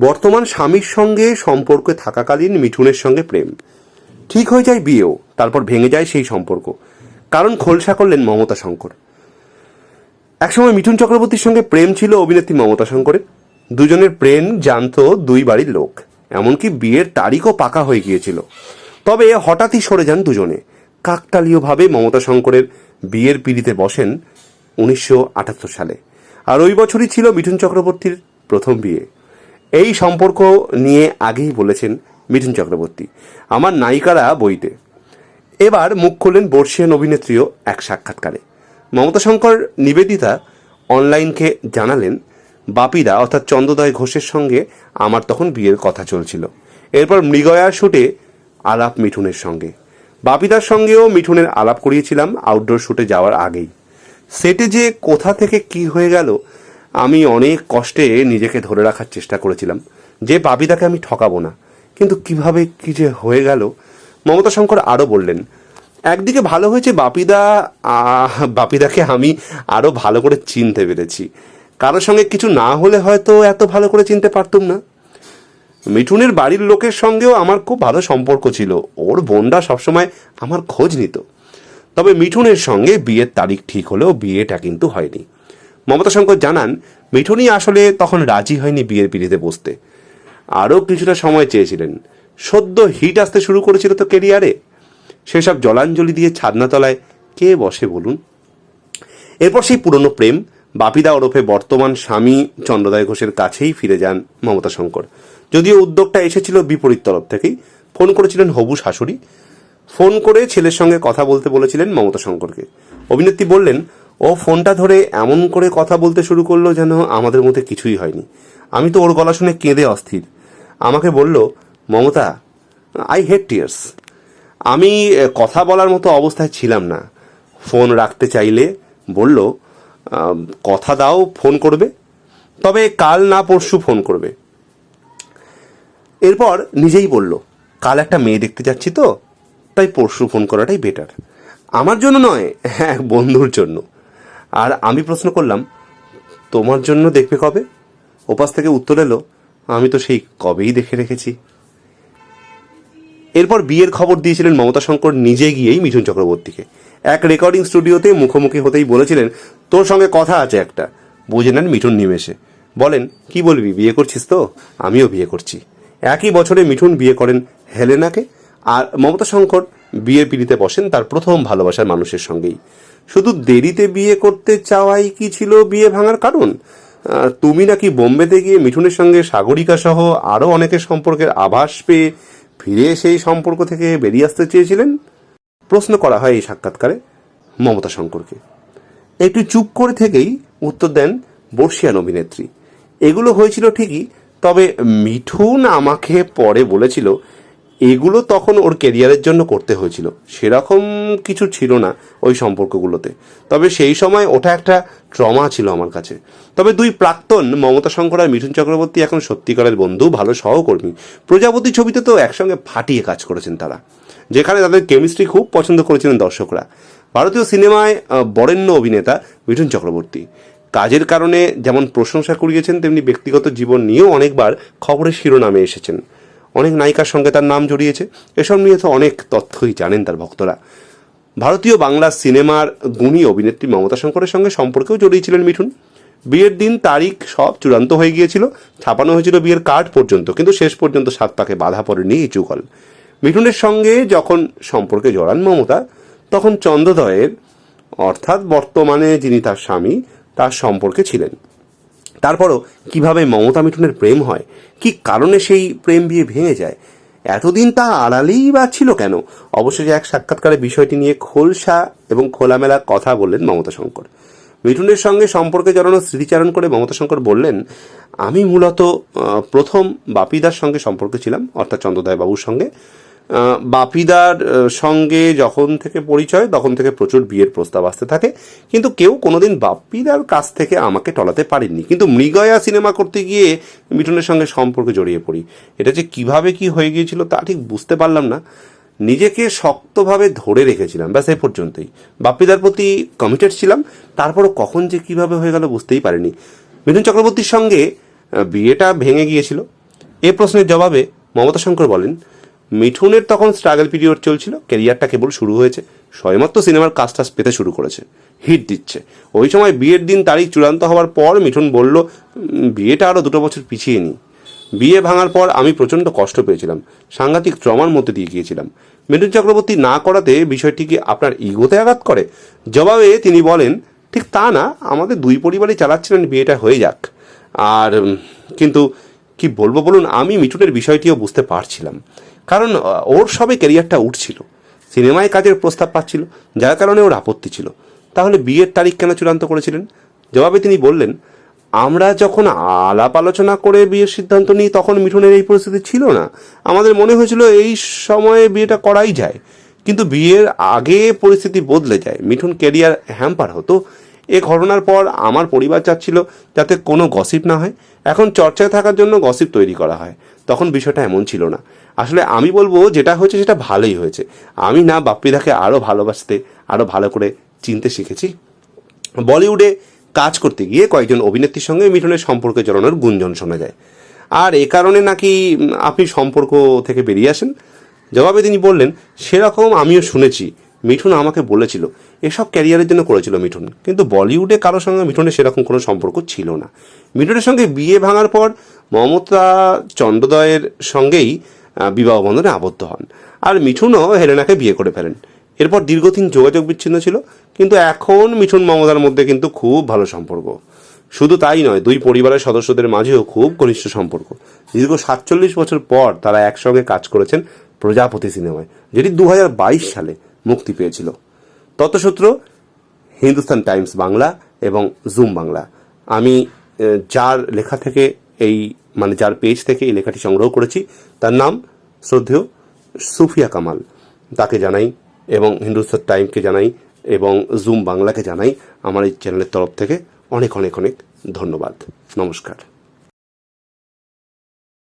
বর্তমান স্বামীর সঙ্গে সম্পর্কে থাকাকালীন মিঠুনের সঙ্গে প্রেম। ঠিক হয়ে যায় বিয়েও, তারপর ভেঙে যায় সেই সম্পর্ক। কারণ খোলসা করলেন মমতা শঙ্কর। একসময় মিঠুন চক্রবর্তীর সঙ্গে প্রেম ছিল অভিনেত্রী মমতা শঙ্করের। দুজনের প্রেম জানত দুই বাড়ির লোক। এমনকি বিয়ের তারিখও পাকা হয়ে গিয়েছিল। তবে হঠাৎই সরে যান দুজনে। কাকতালীয়ভাবে মমতা শঙ্করের বিয়ের পিড়িতে বসেন উনিশশো আটাত্তর সালে। আর ওই বছরই ছিল মিঠুন চক্রবর্তীর প্রথম বিয়ে। এই সম্পর্ক নিয়ে আগেই বলেছেন মিঠুন চক্রবর্তী, আমার নায়িকারা বইতে। এবার মুখ খুললেন বর্ষিয়ান অভিনেত্রীও এক সাক্ষাৎকারে। মমতা শঙ্কর নিবেদিতা অনলাইনকে জানালেন, বাপিদা অর্থাৎ চন্দ্রদয় ঘোষের সঙ্গে আমার তখন বিয়ের কথা চলছিল। এরপর মৃগয়ার শুটে আলাপ মিঠুনের সঙ্গে। বাপিদার সঙ্গেও মিঠুনের আলাপ করিয়েছিলাম আউটডোর শুটে যাওয়ার আগেই। সেটে যে কোথা থেকে কি হয়ে গেল আমি অনেক কষ্টে নিজেকে ধরে রাখার চেষ্টা করেছিলাম। যে বাপিদাকে আমি ঠকাবো না। কিন্তু কীভাবে কি যে হয়ে গেল, মমতা শঙ্কর আরও বললেন, একদিকে ভালো হয়েছে বাপিদা বাপিদাকে আমি আরও ভালো করে চিনতে পেরেছি। কারোর সঙ্গে কিছু না হলে হয়তো এত ভালো করে চিনতে পারতুম না। মিঠুনের বাড়ির লোকের সঙ্গেও আমার খুব ভালো সম্পর্ক ছিল। ওর বোনরা সবসময় আমার খোঁজ নিত। তবে মিঠুনের সঙ্গে বিয়ের তারিখ ঠিক হলেও বিয়েটা কিন্তু হয়নি। মমতা শঙ্কর জানান, মিঠুনই আসলে তখন রাজি হয়নি বিয়ের পিড়িতে বসতে। আরও কিছুটা সময় চেয়েছিলেন। সদ্য হিট আসতে শুরু করেছিল তো কেরিয়ারে। সেসব জলাঞ্জলি দিয়ে ছাদনাতলায় কে বসে বলুন? এরপর সেই পুরনো প্রেম, বাপিদা ওরফে বর্তমান স্বামী চন্দ্রদয় ঘোষের কাছেই ফিরে যান মমতা শঙ্কর। যদিও উদ্যোগটা এসেছিল বিপরীত তরফ থেকেই। ফোন করেছিলেন হবু শাশুড়ি। ফোন করে ছেলের সঙ্গে কথা বলতে বলেছিলেন মমতা শঙ্করকে। অভিনেত্রী বললেন ও ফোনটা ধরে এমন করে কথা বলতে শুরু করল যেন আমাদের মধ্যে কিছুই হয়নি। আমি তো ওর গলা শুনে কেঁদে অস্থির। আমাকে বলল, মমতা আই হেড টিয়ার্স আমি কথা বলার মতো অবস্থায় ছিলাম না। ফোন রাখতে চাইলে বলল কথা দাও, ফোন করবে। তবে কাল না পরশু ফোন করবে। এরপর নিজেই বলল, কাল একটা মেয়ে দেখতে যাচ্ছি তো, তাই পরশু ফোন করাটাই বেটার আমার জন্য নয় হ্যাঁ বন্ধুর জন্য। আর আমি প্রশ্ন করলাম, তোমার জন্য দেখবে কবে? ওপাশ থেকে উত্তর এলো, আমি তো সেই কবেই দেখে রেখেছি। এরপর বিয়ের খবর দিয়েছিলেন মমতা শঙ্কর নিজে গিয়েই মিঠুন চক্রবর্তীকে। এক রেকর্ডিং স্টুডিওতে মুখোমুখি হতেই বলেছিলেন, তোর সঙ্গে কথা আছে একটা। বুঝে নেন মিঠুন নিমেষে। বলেন, কি বলবি, বিয়ে করছিস তো? আমিও বিয়ে করছি। একই বছরে মিঠুন বিয়ে করেন হেলেনাকে, আর মমতা শঙ্কর বিয়ের পিড়িতে বসেন তার প্রথম ভালোবাসার মানুষের সঙ্গেই। শুধু দেরিতে বিয়ে করতে চাওয়াই কি ছিল বিয়ে ভাঙার কারণ? তুমি নাকি বোম্বেতে গিয়ে মিঠুনের সঙ্গে সাগরিকা সহ আরও অনেকের সম্পর্কের আভাস পেয়ে ফিরে সেই সম্পর্ক থেকে বেরিয়ে আসতে চেয়েছিলেন? প্রশ্ন করা হয় এই সাক্ষাৎকারে মমতা শঙ্করকে। একটু চুপ করে থেকেই উত্তর দেন বর্ষিয়ান অভিনেত্রী। এগুলো হয়েছিল ঠিকই, তবে মিঠুন আমাকে পরে বলেছিল এগুলো তখন ওর কেরিয়ারের জন্য করতে হয়েছিল। সেরকম কিছু ছিল না ওই সম্পর্কগুলোতে। তবে সেই সময় ওটা একটা ট্রমা ছিল আমার কাছে। তবে দুই প্রাক্তন মমতা শঙ্কর আর মিঠুন চক্রবর্তী এখন সত্যিকারের বন্ধু, ভালো সহকর্মী। প্রজাপতি ছবিতে তো একসঙ্গে ফাটিয়ে কাজ করেছেন তারা, যেখানে তাদের কেমিস্ট্রি খুব পছন্দ করেছিলেন দর্শকরা। ভারতীয় সিনেমায় বরেণ্য অভিনেতা মিঠুন চক্রবর্তী। কাজের কারণে যেমন প্রশংসা কুড়িয়েছেন, তেমনি ব্যক্তিগত জীবন নিয়েও অনেকবার খবরের শিরোনামে এসেছেন। অনেক নায়িকার সঙ্গে তার নাম জড়িয়েছে। এসব নিয়ে তো অনেক তথ্যই জানেন তার ভক্তরা। ভারতীয় বাংলা সিনেমার গুণী অভিনেত্রী মমতা শঙ্করের সঙ্গে সম্পর্কেও জড়িয়েছিলেন মিঠুন। বিয়ের দিন তারিখ সব চূড়ান্ত হয়ে গিয়েছিল। ছাপানো হয়েছিল বিয়ের কার্ড পর্যন্ত, কিন্তু শেষ পর্যন্ত সাত পাকে বাধা পড়েনি এই যুগল। মিঠুনের সঙ্গে যখন সম্পর্কে জড়ান মমতা, তখন চন্দ্রদয়ের, অর্থাৎ বর্তমানে যিনি তার স্বামী, তার সম্পর্কে ছিলেন। তারপরও কীভাবে মমতা মিঠুনের প্রেম হয়? কি কারণে সেই প্রেম বিয়ে ভেঙে যায়? এতদিন তা আড়ালেই বা ছিল কেন? অবশেষে এক সাক্ষাৎকারে বিষয়টি নিয়ে খোলসা এবং খোলামেলা কথা বললেন মমতা শঙ্কর। মিঠুনের সঙ্গে সম্পর্কে জড়ানো স্মৃতিচারণ করে মমতা শঙ্কর বললেন, আমি মূলত প্রথম বাপিদার সঙ্গে সম্পর্কে ছিলাম, অর্থাৎ চন্দ্রদয় বাবুর সঙ্গে। বাপিদার সঙ্গে যখন থেকে পরিচয়, তখন থেকে প্রচুর বিয়ের প্রস্তাব আসতে থাকে। কিন্তু কেউ কোনোদিন বাপিদার কাছ থেকে আমাকে টলাতে পারেননি। কিন্তু মৃগয়া সিনেমা করতে গিয়ে মিঠুনের সঙ্গে সম্পর্কে জড়িয়ে পড়ি। এটা যে কীভাবে কি হয়ে গিয়েছিল তা ঠিক বুঝতে পারলাম না। নিজেকে শক্তভাবে ধরে রেখেছিলাম, ব্যাস এই পর্যন্তই। বাপ্পিদার প্রতি কমিটেড ছিলাম। তারপরও কখন যে কীভাবে হয়ে গেল বুঝতেই পারিনি। মিঠুন চক্রবর্তীর সঙ্গে বিয়েটা ভেঙে গিয়েছিল। এ প্রশ্নের জবাবে মমতা শঙ্কর বলেন মিঠুনের তখন স্ট্রাগল পিরিয়ড চলছিল ক্যারিয়ারটা কেবল শুরু হয়েছে, সবেমাত্র সিনেমার কাজ টাজ পেতে শুরু করেছে হিট দিচ্ছে। ওই সময় বিয়ের দিন তারিখ চূড়ান্ত হওয়ার পর মিঠুন বলল বিয়েটা আরও দুটো বছর পিছিয়ে নিই বিয়ে ভাঙার পর আমি প্রচণ্ড কষ্ট পেয়েছিলাম, সাংঘাতিক ট্রমার মধ্যে দিয়ে গিয়েছিলাম। মিঠুন চক্রবর্তী না করাতে বিষয়টিকে আপনার ইগোতে আঘাত করে? জবাবে তিনি বলেন, ঠিক তা না, আমাদের দুই পরিবারই চালাচ্ছিলেন বিয়েটা হয়ে যাক। আর কিন্তু কি বলব বলুন, আমি মিঠুনের বিষয়টিও বুঝতে পারছিলাম। কারণ ওর সবে ক্যারিয়ারটা উঠছিল। সিনেমায় কাজের প্রস্তাব পাচ্ছিল, যার কারণে ওর আপত্তি ছিল। তাহলে বিয়ের তারিখ কেন চূড়ান্ত করেছিলেন? জবাবে তিনি বললেন, আমরা যখন আলাপ আলোচনা করে বিয়ের সিদ্ধান্ত নিই, তখন মিঠুনের এই পরিস্থিতি ছিল না। আমাদের মনে হয়েছিল এই সময়ে বিয়েটা করাই যায়। কিন্তু বিয়ের আগে পরিস্থিতি বদলে যায়। মিঠুন ক্যারিয়ার হ্যাম্পার হতো। এ ঘটনার পর আমার পরিবার চাচ্ছিল যাতে কোনো গসিপ না হয়। এখন চর্চায় থাকার জন্য গসিপ তৈরি করা হয়। তখন বিষয়টা এমন ছিল না। আসলে আমি বলব যেটা হয়েছে সেটা ভালোই হয়েছে। আমি না বাপ্পিদাকে আরও ভালোবাসতে আরও ভালো করে চিনতে শিখেছি। বলিউডে কাজ করতে গিয়ে কয়েকজন অভিনেত্রীর সঙ্গে মিঠুনের সম্পর্কে জড়ানোর গুঞ্জন শোনা যায়। আর এ কারণে নাকি আপনি সম্পর্ক থেকে বেরিয়ে আসেন? জবাবে তিনি বললেন, সেরকম আমিও শুনেছি। মিঠুন আমাকে বলেছিল, এসব ক্যারিয়ারের জন্য করেছিল মিঠুন, কিন্তু বলিউডে কারোর সঙ্গে মিঠুনের সেরকম কোনো সম্পর্ক ছিল না। মিঠুনের সঙ্গে বিয়ে ভাঙার পর মমতা চন্দ্রদয়ের সঙ্গেই বিবাহ বন্ধনে আবদ্ধ হন। আর মিঠুনও হেলেনাকে বিয়ে করে ফেলেন। এরপর দীর্ঘদিন যোগাযোগ বিচ্ছিন্ন ছিল, কিন্তু এখন মিঠুন মমতার মধ্যে কিন্তু খুব ভালো সম্পর্ক। শুধু তাই নয়, দুই পরিবারের সদস্যদের মাঝেও খুব ঘনিষ্ঠ সম্পর্ক। দীর্ঘ সাতচল্লিশ বছর পর তারা একসঙ্গে কাজ করেছেন প্রজাপতি সিনেমায়, যেটি দু হাজার বাইশ সালে মুক্তি পেয়েছিল। তথ্যসূত্র, হিন্দুস্তান টাইমস বাংলা এবং জুম বাংলা। আমি যার লেখা থেকে এই মানে যার পেজ থেকে এই লেখাটি সংগ্রহ করেছি, তার নাম শ্রদ্ধেয় সুফিয়া কামাল। তাকে জানাই এবং হিন্দুস্তান টাইমকে জানাই এবং জুম বাংলাকে জানাই। আমার এই চ্যানেলের তরফ থেকে অনেক অনেক অনেক ধন্যবাদ। নমস্কার।